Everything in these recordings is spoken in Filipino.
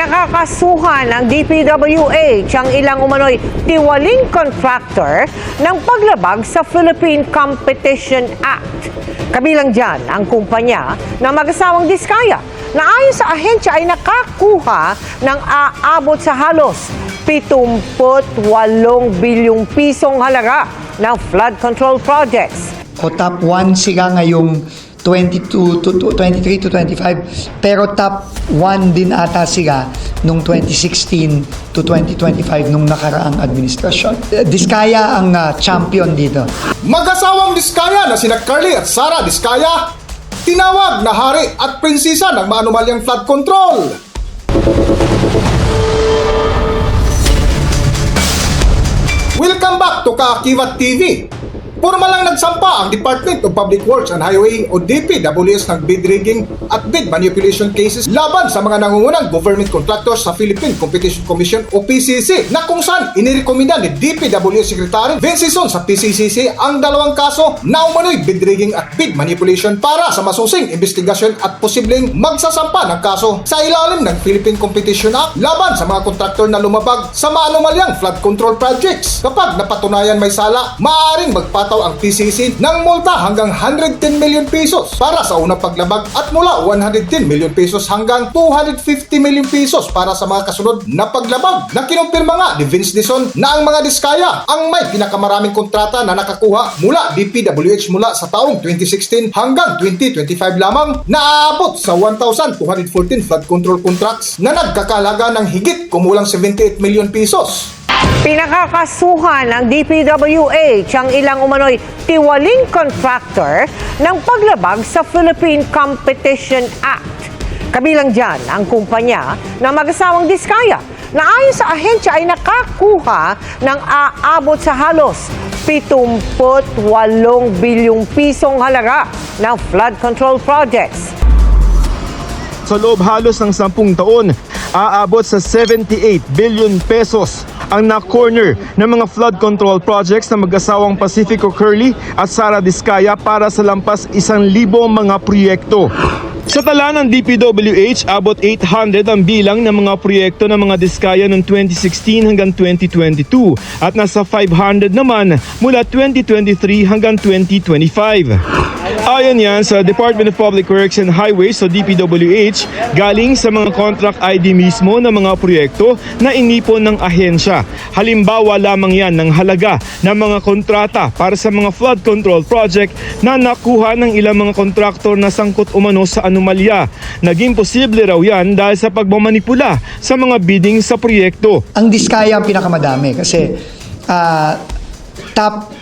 Pinakakasuhan ng DPWH ang ilang umano'y tiwaling contractor ng paglabag sa Philippine Competition Act. Kabilang dyan ang kumpanya ng mag-asawang Diskaya na ayon sa ahensya ay nakakuha ng aabot sa halos 78 bilyong pisong halaga ng flood control projects. o top 1 sila ngayong 22 to, to 23 to 25 pero top 1 din ata sila nung 2016 to 2025 nung nakaraang administrasyon. Eh, Diskaya ang ah, champion dito. Mag-asawang Diskaya na sina Carly at Sara Diskaya, tinawag na hari at prinsesa ng maanumalyang flood control. Welcome back to Kaakibat TV. Formal lang nagsampa ang Department of Public Works and Highway o DPWS ng bid rigging at bid manipulation cases laban sa mga nangungunang government contractors sa Philippine Competition Commission o PCC na kung saan inirekomenda ni DPWS Secretary Vincison sa PCCC ang dalawang kaso na umano'y bid rigging at bid manipulation para sa masusing investigasyon at posibleng magsasampa ng kaso sa ilalim ng Philippine Competition Act laban sa mga kontraktor na lumabag sa maanumalyang flood control projects. Kapag napatunayan may sala, maaaring magpataw ang PCC ng multa hanggang 110 million pesos para sa unang paglabag at mula 110 million pesos hanggang 250 million pesos para sa mga kasunod na paglabag na kinumpirma nga ni Vince Dison na ang mga diskaya ang may pinakamaraming kontrata na nakakuha mula DPWH mula sa taong 2016 hanggang 2025 lamang na aabot sa 1,214 flood control contracts na nagkakalaga ng higit kumulang 78 million pesos. Pinakakasuhan ng DPWH ang ilang umano'y tiwaling contractor ng paglabag sa Philippine Competition Act. Kabilang dyan ang kumpanya ng mag-asawang Diskaya na ayon sa ahensya ay nakakuha ng aabot sa halos 78 bilyong pisong halaga ng flood control projects. Sa loob halos ng 10 taon, aabot sa 78 billion pesos ang na-corner ng mga flood control projects na mag-asawang Pacifico Curly at Sara Diskaya para sa lampas isang libong mga proyekto. Sa tala ng DPWH, abot 800 ang bilang ng mga proyekto ng mga diskaya noong 2016 hanggang 2022 at nasa 500 naman mula 2023 hanggang 2025. Ayon yan sa Department of Public Works and Highways o DPWH, galing sa mga contract ID mismo ng mga proyekto na inipon ng ahensya. Halimbawa lamang yan ng halaga ng mga kontrata para sa mga flood control project na nakuha ng ilang mga kontraktor na sangkot umano sa anomalya. Naging posible raw yan dahil sa pagmamanipula sa mga bidding sa proyekto. Ang Diskaya ang pinakamadami kasi ah, top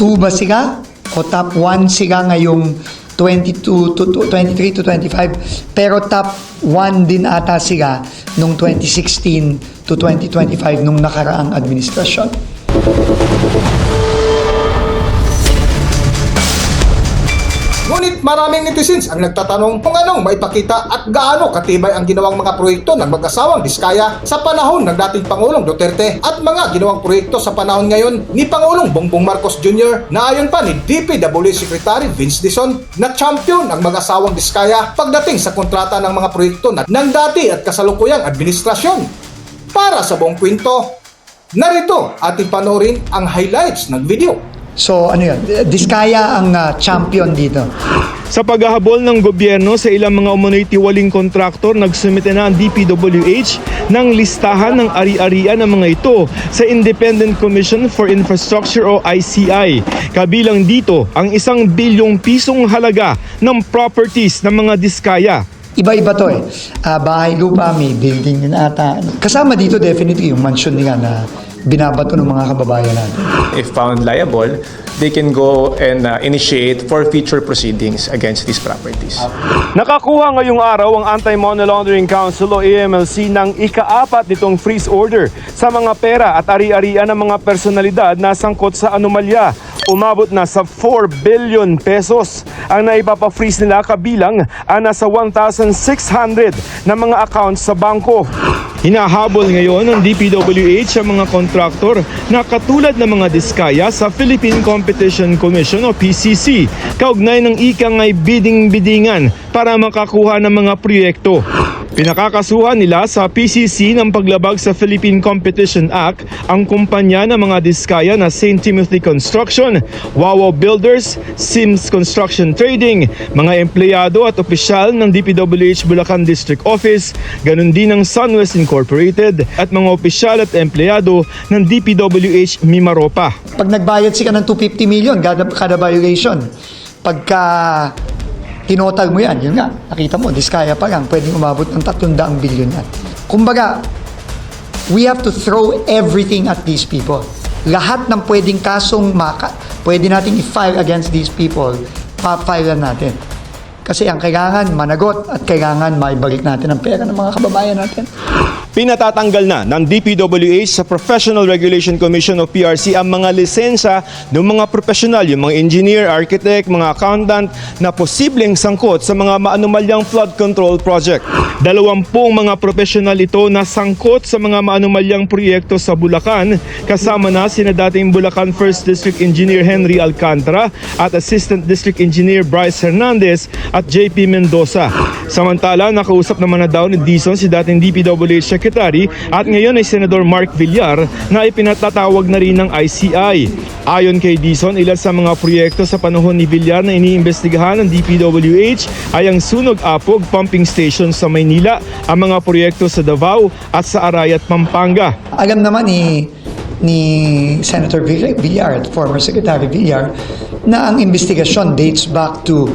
2 ba sila o top 1 sila ngayong 22 to, to 23 to 25 pero top 1 din ata sila nung 2016 to 2025 nung nakaraang administrasyon. Ngunit maraming netizens ang nagtatanong kung anong maipakita at gaano katibay ang ginawang mga proyekto ng mag-asawang Diskaya sa panahon ng dating Pangulong Duterte at mga ginawang proyekto sa panahon ngayon ni Pangulong Bongbong Marcos Jr. na ayon pa ni DPW Secretary Vince Dison na champion ang mag-asawang Diskaya pagdating sa kontrata ng mga proyekto na ng dati at kasalukuyang administrasyon. Para sa buong kwento, narito ating panoorin ang highlights ng video. So ano yun, Diskaya ang ah, champion dito. Sa paghahabol ng gobyerno sa ilang mga umunoy tiwaling kontraktor, nagsumite na ang DPWH ng listahan ng ari-arian ng mga ito sa Independent Commission for Infrastructure o ICI. Kabilang dito ang isang bilyong pisong halaga ng properties ng mga diskaya. Iba-iba to eh. Ah, bahay lupa, may building din ata. Kasama dito definitely yung mansion nila na binabato ng mga kababayan natin. if found liable, they can go and uh, initiate forfeiture proceedings against these properties. Nakakuha ngayong araw ang Anti-Money Laundering Council o AMLC ng ikaapat nitong freeze order sa mga pera at ari-arian ng mga personalidad na sangkot sa anomalya. Umabot na sa 4 billion pesos ang naipapa-freeze nila kabilang ang nasa 1,600 na mga accounts sa bangko. Hinahabol ngayon ng DPWH ang mga kontraktor na katulad ng mga diskaya sa Philippine Competition Commission o PCC kaugnay ng ikang ay bidding-bidingan para makakuha ng mga proyekto. Pinakakasuhan nila sa PCC ng paglabag sa Philippine Competition Act ang kumpanya ng mga diskaya na St. Timothy Construction, Wawa Builders, Sims Construction Trading, mga empleyado at opisyal ng DPWH Bulacan District Office, ganun din ng Sunwest Incorporated at mga opisyal at empleyado ng DPWH Mimaropa. Pag nagbayad sika ng 250 million kada, kada pagka tinotal mo yan, yun nga, nakita mo, diskaya pa lang, pwedeng umabot ng 300 billion yan. Kumbaga, we have to throw everything at these people. Lahat ng pwedeng kasong maka, pwede nating i-file against these people, pa-file natin. Kasi ang kailangan managot at kailangan maibalik natin ang pera ng mga kababayan natin. Pinatatanggal na ng DPWH sa Professional Regulation Commission o PRC ang mga lisensya ng mga profesional, yung mga engineer, architect, mga accountant na posibleng sangkot sa mga maanumalyang flood control project. Dalawampung mga profesional ito na sangkot sa mga maanumalyang proyekto sa Bulacan kasama na sina dating Bulacan 1st District Engineer Henry Alcantara at Assistant District Engineer Bryce Hernandez at JP Mendoza. Samantala, nakausap naman na daw ni Dizon si dating DPWH Secretary at ngayon ay Senador Mark Villar na ipinatatawag na rin ng ICI. Ayon kay Dizon, ilan sa mga proyekto sa panahon ni Villar na iniimbestigahan ng DPWH ay ang Sunog Apog Pumping Station sa Maynila, ang mga proyekto sa Davao at sa Arayat, Pampanga. alam naman ni ni Senator Vill- Villar, former Secretary Villar, na ang investigasyon dates back to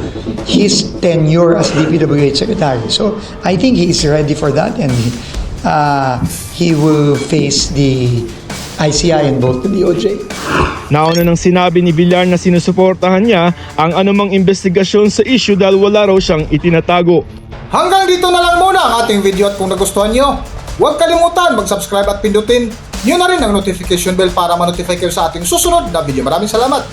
his tenure as DPWH Secretary. So, I think he is ready for that and uh, he will face the ICI and both the DOJ. Nauna nang sinabi ni Villar na sinusuportahan niya ang anumang investigasyon sa issue dahil wala raw siyang itinatago. Hanggang dito na lang muna ang ating video at kung nagustuhan nyo, huwag kalimutan mag-subscribe at pindutin nyo na rin ang notification bell para ma-notify kayo sa ating susunod na video. Maraming salamat!